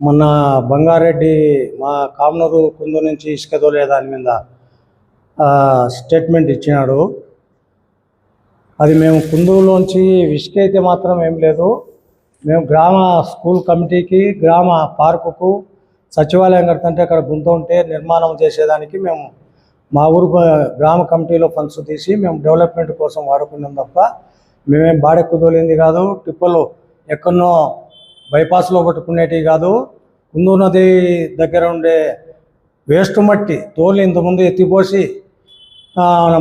మొన్న బంగారెడ్డి మా కామనూరు కుందు నుంచి ఇసుక తోలే దాని మీద స్టేట్మెంట్ ఇచ్చినాడు. అది మేము కుందూరులోంచి ఇసుక అయితే మాత్రం ఏం లేదు. మేము గ్రామ స్కూల్ కమిటీకి గ్రామ పార్కుకు సచివాలయం కడుతుంటే అక్కడ గుంత ఉంటే నిర్మాణం చేసేదానికి మేము మా ఊరు గ్రామ కమిటీలో ఫండ్స్ తీసి మేము డెవలప్మెంట్ కోసం వాడుకున్నాం తప్ప మేమేం బాడెక్కుదోలింది కాదు. టిప్పలు ఎక్కడనో బైపాస్లో పట్టుకునేటివి కాదు. కుందు నది దగ్గర ఉండే వేస్ట్ మట్టి తోలు ఇంతకుముందు ఎత్తిపోసి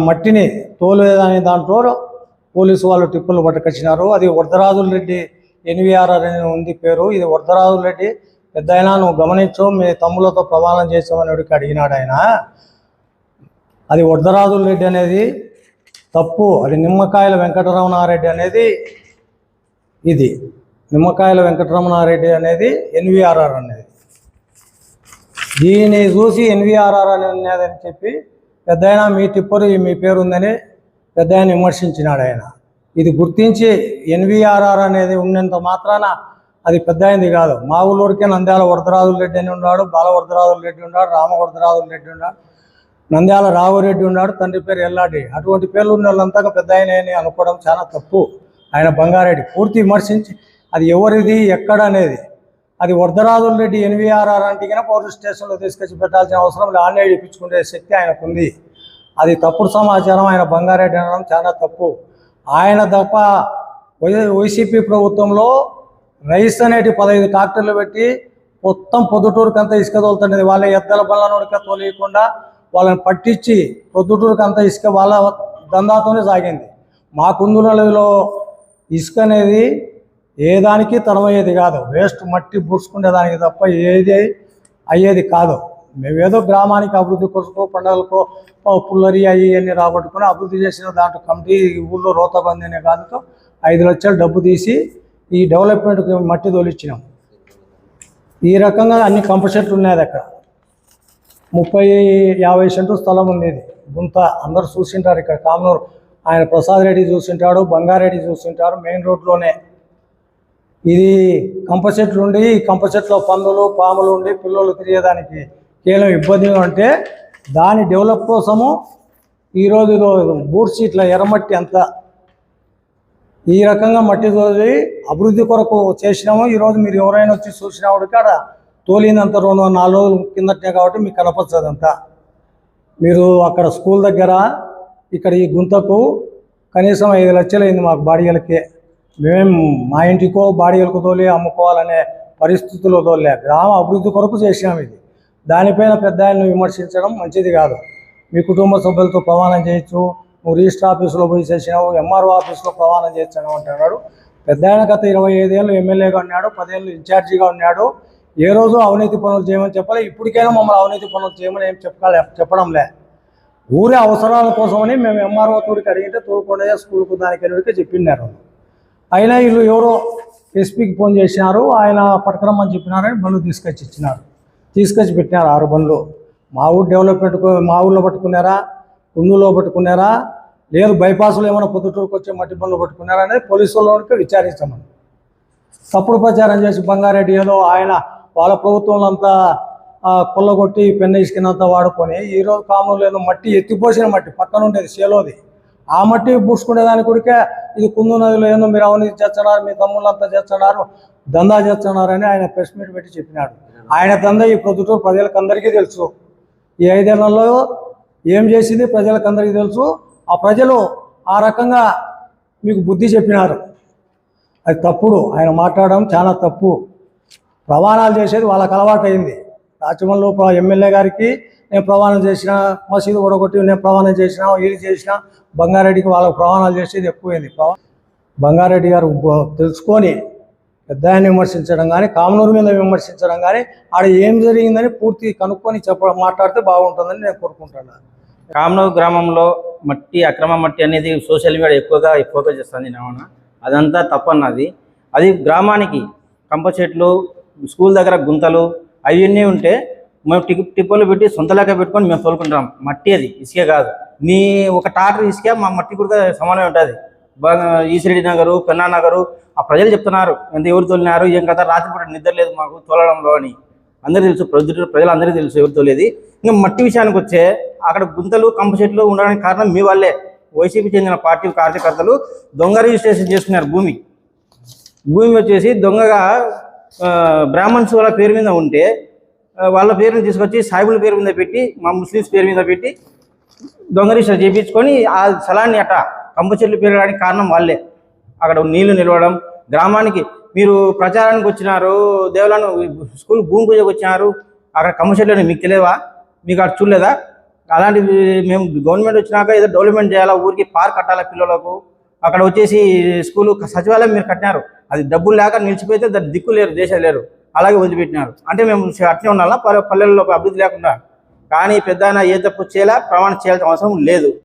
మట్టిని తోలేదని దాంట్లో పోలీసు వాళ్ళు టిప్పులు పట్టుకొచ్చినారు. అది వరదరాజుల రెడ్డి ఎన్విఆర్ఆర్ అని ఉంది పేరు. ఇది వరదరాజుల రెడ్డి పెద్ద అయినా నువ్వు గమనించు మీ తమ్ములతో ప్రమాణం చేసామని వాడికి అడిగినాడు ఆయన. అది వరదరాజుల రెడ్డి అనేది తప్పు. అది నిమ్మకాయల వెంకటరమణారెడ్డి అనేది ఇది. నిమ్మకాయల వెంకటరమణారెడ్డి అనేది ఎన్విఆర్ఆర్ అనేది. దీన్ని చూసి ఎన్విఆర్ఆర్ అని ఉన్నదని చెప్పి పెద్ద ఆయన మీ టిప్పరు మీ పేరు ఉందని పెద్ద ఆయన విమర్శించినాడు ఆయన. ఇది గుర్తించి ఎన్విఆర్ఆర్ అనేది ఉన్నంత మాత్రాన అది పెద్ద అయింది కాదు. మా ఊళ్ళోడికే నంద్యాల వరదరాజుల రెడ్డి అని ఉన్నాడు బాల వరదరాజుల రెడ్డి ఉన్నాడు రామ వరదరాజుల రెడ్డి ఉన్నాడు నంద్యాల రావురెడ్డి ఉన్నాడు తండ్రి పేరు ఎల్లాడి అటువంటి పేర్లు ఉన్న వాళ్ళంతా పెద్ద ఆయన అని అనుకోవడం చాలా తప్పు. ఆయన బంగారెడ్డి. పూర్తి విమర్శించి అది ఎవరిది ఎక్కడ అనేది అది వరదరాజుల రెడ్డి ఎన్వీఆర్ఆర్ అంటే కనుక పోలీస్ స్టేషన్లో తీసుకొచ్చి పెట్టాల్సిన అవసరం లేదు. ఆన్లైన్ ఇప్పించుకునే శక్తి ఆయనకు ఉంది అది తప్పుడు సమాచారం. ఆయన బంగారెడ్డి అనడం చాలా తప్పు. ఆయన తప్ప వైసీపీ ప్రభుత్వంలో రైస్ అనేటి పదహైదు ట్రాక్టర్లు పెట్టి మొత్తం పొద్దుటూరుకంతా ఇసుక తోలుతుండేది. వాళ్ళ ఎద్దల బల్లనోడిక తోలియకుండా వాళ్ళని పట్టించి పొద్దుటూరుకంతా ఇసుక వాళ్ళ దందాతోనే సాగింది. మా కుందులలో ఇసుక అనేది ఏ దానికి తరమయ్యేది కాదు. వేస్ట్ మట్టి పూడ్చుకునే దానికి తప్ప ఏది అయ్యేది కాదు. మేమేదో గ్రామానికి అభివృద్ధి కొరకు పండుగలకు పుల్లరి అయ్యి అన్ని రాబట్టుకుని అభివృద్ధి చేసిన దాంట్లో కమిటీ ఊళ్ళో రోతబంది అనే కాదుతో ఐదు లక్షలు డబ్బు తీసి ఈ డెవలప్మెంట్కి మట్టి తోలిచ్చినాం. ఈ రకంగా అన్ని కంపల్సెట్లు ఉన్నాయి అక్కడ. ముప్పై యాభై సెంటు స్థలం ఉంది గుంత అందరు చూసింటారు ఇక్కడ. కామనూరు. ఆయన ప్రసాద్ రెడ్డి చూసింటాడు బంగారెడ్డి చూసింటారు. మెయిన్ రోడ్లోనే. ఇది కంప చెట్లు ఉండి ఈ కంప చెట్లో పందులు పాములు ఉండి పిల్లలు తిరిగేదానికి కేవలం ఇబ్బందిగా ఉంటే దాని డెవలప్ కోసము ఈరోజు బూడ్చి ఇట్లా ఎర్రమట్టి అంత ఈ రకంగా మట్టి తోలి అభివృద్ధి కొరకు చేసినాము. ఈరోజు మీరు ఎవరైనా వచ్చి చూసినప్పుడు కాడ తోలినంత రెండు నాలుగు రోజులు కిందటే కాబట్టి మీకు కనపరచదు అంతా. మీరు అక్కడ స్కూల్ దగ్గర ఇక్కడ ఈ గుంతకు కనీసం ఐదు లక్షలు అయింది మాకు బాడీలకే మేమేం మా ఇంటికో బాడిగలకు తోలి అమ్ముకోవాలనే పరిస్థితుల్లో తోలే గ్రామ అభివృద్ధి కొరకు చేసినాం ఇది. దానిపైన పెద్ద ఆయనను విమర్శించడం మంచిది కాదు. మీ కుటుంబ సభ్యులతో ప్రమాణం చేయొచ్చు. నువ్వు రిజిస్టర్ ఆఫీసులో పోయి చేసినావు ఎంఆర్ఓ ఆఫీస్లో ప్రమాణం చేయొచ్చు అంటున్నాడు. పెద్ద ఆయన గత ఇరవై ఐదేళ్ళు ఎమ్మెల్యేగా ఉన్నాడు పదేళ్ళు ఇన్ఛార్జిగా ఉన్నాడు. ఏ రోజు అవినీతి పనులు చేయమని చెప్పాలి ఇప్పటికైనా మమ్మల్ని అవినీతి పనులు చేయమని ఏం చెప్పాలి చెప్పడం లే ఊరి అవసరాల కోసమని మేము ఎంఆర్ఓ తోడికి అడిగితే తోడుకొండయ్య స్కూల్కు దానికి అడిగితే చెప్పినారు. అయినా వీళ్ళు ఎవరో ఎస్పీకి ఫోన్ చేసినారు ఆయన పట్టుకురమ్మని చెప్పినారని బండ్లు తీసుకొచ్చి ఇచ్చినారు. తీసుకొచ్చి పెట్టినారు ఆరు బండ్లు. మా ఊరు డెవలప్మెంట్ మా ఊళ్ళో పట్టుకున్నారా? కుందులో పట్టుకున్నారా? లేదు బైపాస్లో ఏమైనా పొద్దుటూరుకు వచ్చే మట్టి బండ్లు పట్టుకున్నారా అనేది పోలీసు వాళ్ళకి విచారిస్తామని తప్పుడు ప్రచారం చేసి బంగారెడ్డి ఏదో ఆయన వాళ్ళ ప్రభుత్వంలో అంతా కొల్లగొట్టి పెన్న ఇసుకనంతా వాడుకొని ఈరోజు కామన్ లేదు మట్టి ఎత్తిపోసిన మట్టి పక్కన ఉండేది చేలోది ఆ మట్టి పూసుకునేదాని కొడికే ఇది కుందు నదిలో ఏందో మీరు అవినీతి చేస్తున్నారు మీ తమ్ముళ్ళంతా చేస్తున్నారు దందా చేస్తున్నారని ఆయన ప్రెస్ మీట్ పెట్టి చెప్పినాడు. ఆయన దందా ఈ ప్రొద్దుటూరు ప్రజలకు అందరికీ తెలుసు. ఈ ఐదేళ్ళలో ఏం చేసింది ప్రజలకు అందరికీ తెలుసు. ఆ ప్రజలు ఆ రకంగా మీకు బుద్ధి చెప్పినారు. అది తప్పుడు. ఆయన మాట్లాడడం చాలా తప్పు. ప్రమాణాలు చేసేది వాళ్ళకి అలవాటు అయింది రాచమల్లు ఎమ్మెల్యే గారికి నేను ప్రమాణం చేసిన మసీదు కొడగొట్టి నేను ప్రమాణం చేసిన ఇది చేసిన బంగారెడ్డికి వాళ్ళకు ప్రమాణాలు చేసేది ఎక్కువైంది. బంగారెడ్డి గారు తెలుసుకొని పెద్ద ఆయన విమర్శించడం కానీ కామనూరు మీద విమర్శించడం కానీ ఆడ ఏం జరిగిందని పూర్తి కనుక్కొని చెప్ప మాట్లాడితే బాగుంటుందని నేను కోరుకుంటున్నాను కామనూరు గ్రామంలో మట్టి అక్రమ మట్టి అనేది సోషల్ మీడియా ఎక్కువగా ఎక్కువగా చేస్తుంది నవన అదంతా తప్పన్నది. అది గ్రామానికి కంప చెట్లు స్కూల్ దగ్గర గుంతలు అవన్నీ ఉంటే మేము టిప్ టిప్పులు పెట్టి సొంత లెక్క పెట్టుకొని మేము తోలుకుంటాం. మట్టి అది ఇసుకే కాదు. నీ ఒక టాటర్ ఇసుకే మా మట్టి కూడా సమానం ఉంటుంది. ఈసిరెడ్డి నగరు పెన్నా నగరు ఆ ప్రజలు చెప్తున్నారు. ఎంత ఎవరు తోలినారు ఏం కదా రాత్రిపూట నిద్ర లేదు మాకు తోలడంలో అని. అందరూ తెలుసు ప్రజలు ప్రజలందరికీ తెలుసు ఎవరు తోలేది. ఇంకా మట్టి విషయానికి వచ్చే అక్కడ గుంతలు కంప చెట్లు ఉండడానికి కారణం మీ వాళ్ళే. వైసీపీ చెందిన పార్టీ కార్యకర్తలు దొంగ రిజిస్ట్రేషన్ చేసుకున్నారు భూమి. భూమి వచ్చేసి దొంగగా బ్రాహ్మణ్స్ వాళ్ళ పేరు మీద ఉంటే వాళ్ళ పేరుని తీసుకొచ్చి సాయిబుల పేరు మీద పెట్టి మా ముస్లిమ్స్ పేరు మీద పెట్టి దొంగ రిజిస్టర్ చేయించుకొని ఆ స్థలాన్ని అట కంప చెట్లు పెరగడానికి కారణం వాళ్ళే. అక్కడ నీళ్ళు నిలవడం గ్రామానికి మీరు ప్రచారానికి వచ్చినారు దేవులను స్కూల్ భూమి పూజకు వచ్చినారు అక్కడ కంప చెట్లు మీకు తెలియవా మీకు అక్కడ చూడలేదా? అలాంటివి మేము గవర్నమెంట్ వచ్చినాక ఏదో డెవలప్మెంట్ చేయాలా ఊరికి పార్క్ కట్టాలా పిల్లలకు? అక్కడ వచ్చేసి స్కూలు సచివాలయం మీరు కట్టినారు. అది డబ్బులు లేక నిలిచిపోతే దాని దిక్కు లేరు దేశాలు లేరు. అలాగే వదిలిపెట్టినారు. అంటే మేము అట్నే ఉండాలా? పల్లె- పల్లెల్లో అభివృద్ధి లేకుండా? కానీ పెద్ద ఏ తప్పు చేయాలా ప్రమాణం చేయాల్సిన అవసరం లేదు.